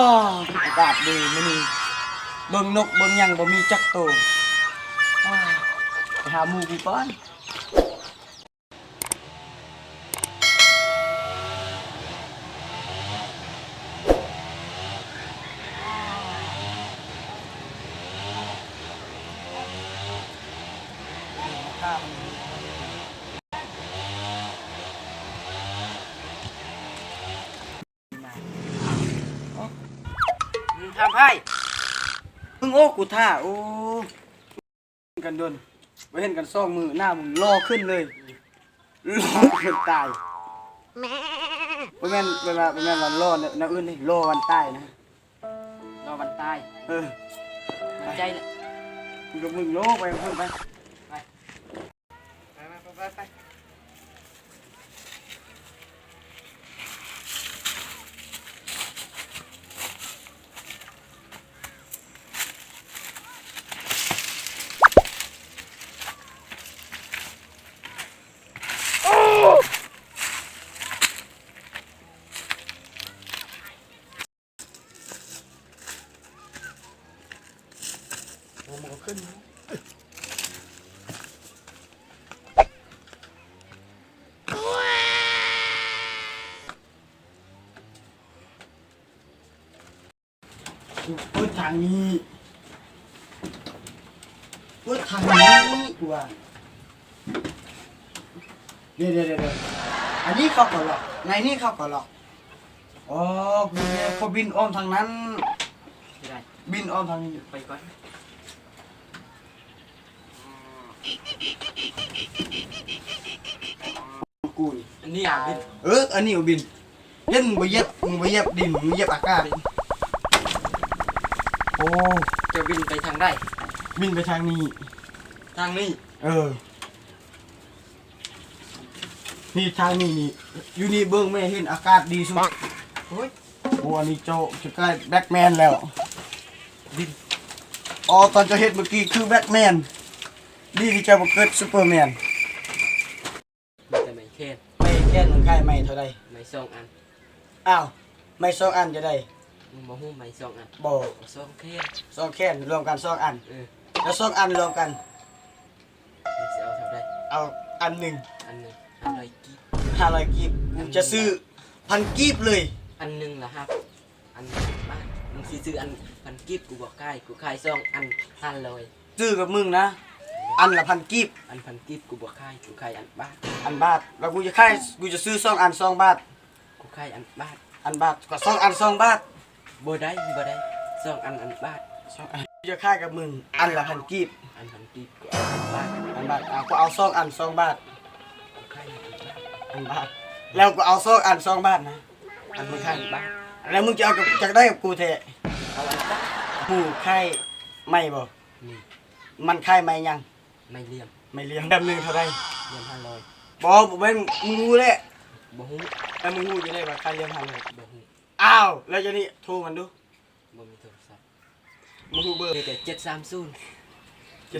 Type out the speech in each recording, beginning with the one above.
อ้อากาศดีมื้อนี้เบิ่งนกเบิ่งหยังบ่มีจักโตวอ้าวไปหาหมู่กูก่อน ข้าม ทำให้มึงโอ้กูท่าโอ้กันโดนไปเห็นกันซ่องมือหน้ามึงรอขึ้นเลยรอขึ้นตายบ่แม่นเวลาบ่แม่นวันรอเนี่ยแนวอื่นนี่รอวันตายนะรอวันตายเออใจเลยมึงกับมึงโลไปเพิ่นไปไปไปไปไป โอ้มึงก็ขึ้นเปิดทางนี้เปิดทางนี้กูว่าเดี๋ยวเดี๋ยวเดี๋ยวอันนี้เข้าก่อนหรอกในนี่เข้าก่อนหรอกอ๋อกูเนี่ยเขาบินอ้อมทางนั้น ไม่ได้บินอ้อมทางนี้ ไปก่อน กูนี่อันนี้อะบินเอออันนี้เอาบินเล่นมึงไปเหย็บมึงไปเหย็บดินมึงเหย็บอากาศโอ้จะบินไปทางใดบินไปทางนี้ ทางนี้ เออ นี่ทางนี้นี่อยู่นี่เบิ้งไม่เห็นอากาศดีสุดโอ้ยโอ้อันนี้เจ้าจะใกล้แบ็กแมนแล้ว บินอ๋อตอนเจะเห็นเมื่อกี้คือแบ็กแมน ดีที่เจ้ามาเกิดซูเปอร์แมนมีแต่ไม่แค่ไม่แค่นมึงใครไม่เท่าไรไม่สองอันอ้าวไม่สองอันจะได้มึงมาหู้ไม่สองอันบอกสองแค่สองแค่นรวมกันสองอันเออแล้วสองอันรวมกันมึงจะเอาเท่าใดเอาอันหนึ่งอันหนึ่งอะไรกี่ห้าร้อยกีบกูจะซื้อพันกีบเลย อันหนึ่งละครับ อันหนึ่งบ้านมึงสิซื้ออันพันกิบกูบอกใกล้กูขายสองอันห้าร้อยซื้อกับมึงนะ อันละพันกีบ อันพันกิบกูบอกขายกูขายอันบาทอันบาท แล้วกูจะค่ายกูจะซื้อสองอันสองบาท กูขายอันบาท อันบาทก็สองอันสองบาทบ่ได้บ่ได้สองอันอันบาทสองอันกูจะค่ายกับมึง อันละพันกีบ อันพันกิบกูเอาอันบาท อันบาทอะกูเอาสองอันสองบาท กูขายอันบาท อันบาท แล้วกูเอาสองอันสองบาทนะ อันมึงขายอันบาท แล้วมึงจะเอากับจะได้กับกูเทะเอาอันบาทกูค่ายไม่บ่นี่มันค่ายไม่ยัง ไม่เลี่ยมไม่เลี้ยงดำหนึ่งเท่าไรเลี่ยมห้าร้อยบอกบ่เป็นมึงรู้แหละบ่ฮู้แต่มึงรู้อยู่เลยว่าค่ายเลี้ยงพันเลยบ่ฮู้อ้าวแล้วจะนี่โทรมันดูบ่มีโทรศัพท์มึงรู้เบอร์มีแต่เจ็ดสามศูนย์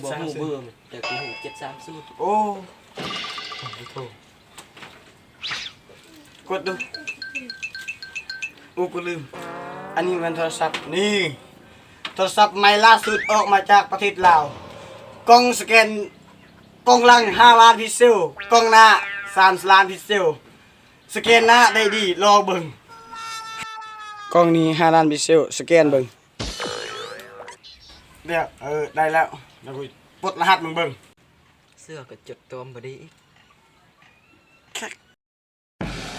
บ่ฮู้เบอร์มันแต่กูฮู้เจ็ดสามศูนย์โอ้โทรกดดูโอ้กูลืม อันนี้มันโทรศัพท์นี่โทรศัพท์ใหม่ล่าสุดออกมาจากประเทศลาว กล้องสแกนกล้องหลัง 5 ล้านพิกเซลกล้องหน้า3ล้านพิกเซล สแกนหน้าได้ดีรอเบิ่งกล้องนี้ 5 ล้านพิกเซลสแกนเบิ่งเดี๋ยวเออได้แล้วเดี๋ยวกูปลดรหัสมึงเบิ่งเสื้อก็จดตัวบ่ดีอีก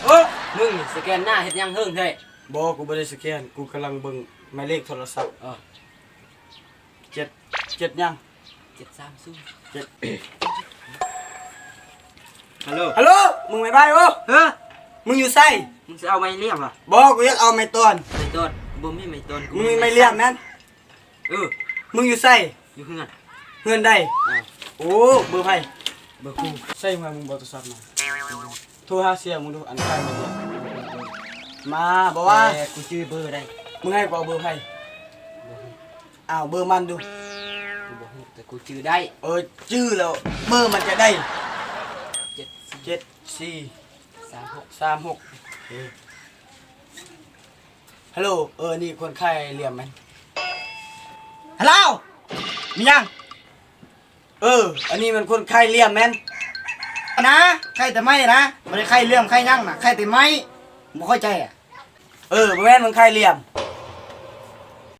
โอ้มึงนี่สแกนหน้าเฮ็ดหยังเฮิงเฮ้ยบอกกูไม่ได้สแกนกูกำลังเบิ่งหมายเลขโทรศัพท์เออเจ็ดเจ็ดยังเจ็ดสามศูนย์เจ็ดฮัลโหลฮัลโหล มึงไม่ไปโอ้เฮ้อมึงอยู่ไสมึงจะเอาไม้เลี่ยมเหรอบอกกูอยากเอาไม้ตอนไม่ต้นบ่มีไม่ต้นกูมึงมีไม้เลี่ยมนั้นเออ มึงอยู่ไสอยู่เฮือนเงินได้อ่าโอ้ เบอร์ไผเบอร์กูใส่มามึงบอกโทรศัพท์มาโทรหาเสียมึงดูอันใครมาเดียวมาบอกว่าแต่กูชื่อเบอร์ได้ มึงให้กูเอาเบอร์ไผบ่ฮู้อ้าวเบอร์มันดู กูบ่ฮู้แต่กูชื่อได้เออชื่อแล้วเบอร์มันจะได้เจ็ดสี่เจ็ดสี่สามหกสามหกฮัลโหลเออนี่คนไข้เหลี่ยมไหมฮัลโหลมียังเออ อันนี้มันคนไข้เหลี่ยมแม่นนะใครแต่ไม่นะไม่ได้ใครเลื่อมใครยั่งนะใครแต่ไม่บ่เข้าใจอะเออบ่แม่นมันไข้เหลี่ยม